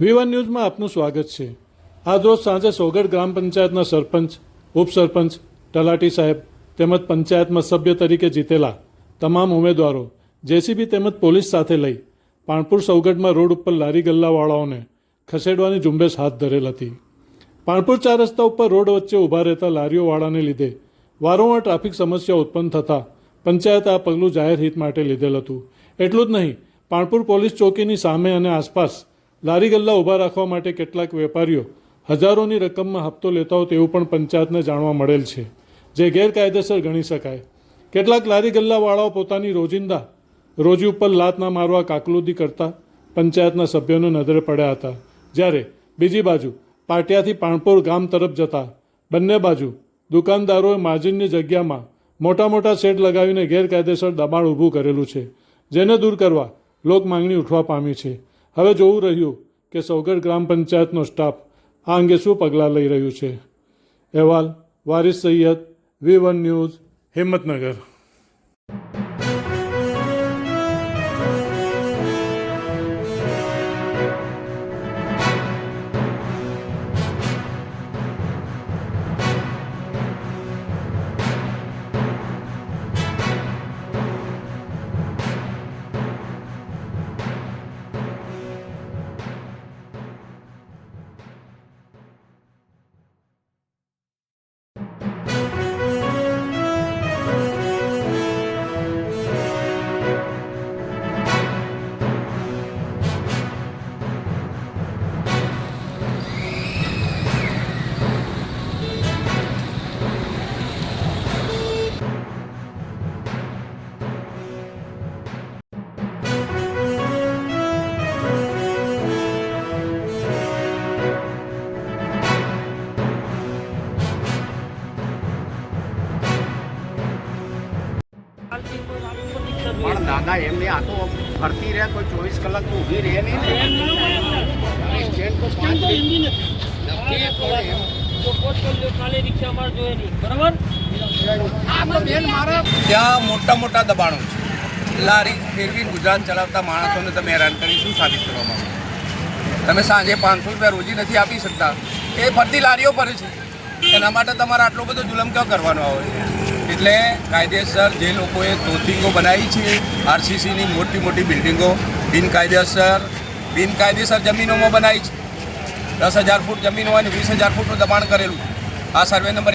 વી one ન્યૂઝમાં આપનું સ્વાગત છે. આજ રોજ સાંજે સોગઢ ગ્રામ પંચાયતના સરપંચ, ઉપસરપંચ, તલાટી સાહેબ તેમજ પંચાયતમાં સભ્ય તરીકે જીતેલા તમામ ઉમેદવારો જેસીબી તેમજ પોલીસ સાથે લઈ પાણપુર સૌગઢમાં રોડ ઉપર લારી ગલ્લાવાળાઓને ખસેડવાની ઝુંબેશ હાથ ધરેલ હતી. પાણપુર ચાર રસ્તા ઉપર રોડ વચ્ચે ઊભા રહેતા લારીઓવાળાને લીધે વારંવાર ટ્રાફિક સમસ્યા ઉત્પન્ન થતાં પંચાયતે આ પગલું જાહેર હિત માટે લીધેલ હતું. એટલું જ નહીં પાણપુર પોલીસ ચોકીની સામે અને આસપાસ લારી ગલ્લા ઊભા રાખવા માટે કેટલાક વેપારીઓ હજારોની રકમમાં હપ્તો લેતા હોય તેવું પણ પંચાયતને જાણવા મળેલ છે, જે ગેરકાયદેસર ગણી શકાય. કેટલાક લારી ગલ્લાવાળાઓ પોતાની રોજિંદા, રોજી ઉપર લાત ના મારવા કાકલુદી કરતા પંચાયતના સભ્યોને નજરે પડ્યા હતા. જ્યારે બીજી બાજુ પાટિયાથી પાણપોર ગામ તરફ જતા બંને બાજુ દુકાનદારોએ માર્જિનની જગ્યામાં મોટા મોટા શેડ લગાવીને ગેરકાયદેસર દબાણ ઊભું કરેલું છે, જેને દૂર કરવા લોક માંગણી ઉઠવા પામી છે. હવે જોવું રહ્યું કે સૌગઢ ગ્રામ પંચાયતનો સ્ટાફ આ અંગે શું પગલાં લઈ રહ્યું છે. અહેવાલ, Waris Sayed, V one news, Himmatnagar. પણ દાદા એમને આ તો ફરતી રહે કોઈ ચોવીસ કલાક તો ઊભી રહે નહીં ને. અને તો પાંચ ત્યાં મોટા મોટા દબાણો છે. લારી ફેરવી ગુજરાન ચલાવતા માણસોને તમે હેરાન કરી શું સાબિત કરવા માંગો તમે સાંજે પાંચસો રૂપિયા રોજી નથી આપી શકતા. એ ફરતી લારીઓ પર છે. એના માટે તમારે આટલો બધો જુલમ ક્યાં કરવાનો આવે? એટલે કાયદેસર જે લોકોએ તોતિંગો બનાવી છે, આરસીસીની મોટી મોટી બિલ્ડિંગો, બિનકાયદેસર બિનકાયદેસર જમીનોમાં બનાવી છે. દસ હજાર ફૂટ જમીન હોય ને વીસ હજાર ફૂટનું દબાણ કરેલું. આ સર્વે નંબર